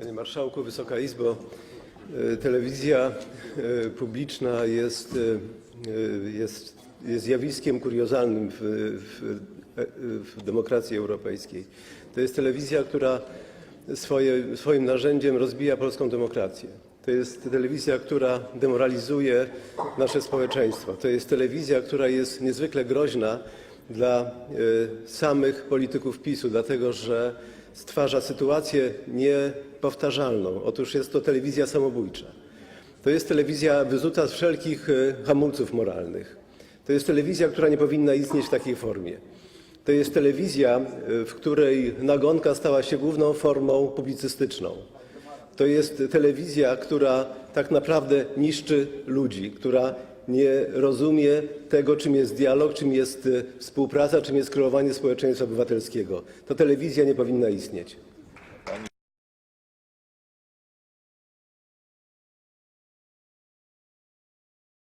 Panie Marszałku, Wysoka Izbo! E, Telewizja e, publiczna jest, e, jest, jest zjawiskiem kuriozalnym w, w, w demokracji europejskiej. To jest telewizja, która swoje, swoim narzędziem rozbija polską demokrację. To jest telewizja, która demoralizuje nasze społeczeństwo. To jest telewizja, która jest niezwykle groźna dla e, samych polityków PiSu, dlatego że stwarza sytuację niepowtarzalną. Otóż jest to telewizja samobójcza. To jest telewizja wyzuta z wszelkich e, hamulców moralnych. To jest telewizja, która nie powinna istnieć w takiej formie. To jest telewizja, e, w której nagonka stała się główną formą publicystyczną. To jest telewizja, która tak naprawdę niszczy ludzi, która nie rozumie tego, czym jest dialog, czym jest e, współpraca, czym jest kreowanie społeczeństwa obywatelskiego. To telewizja nie powinna istnieć.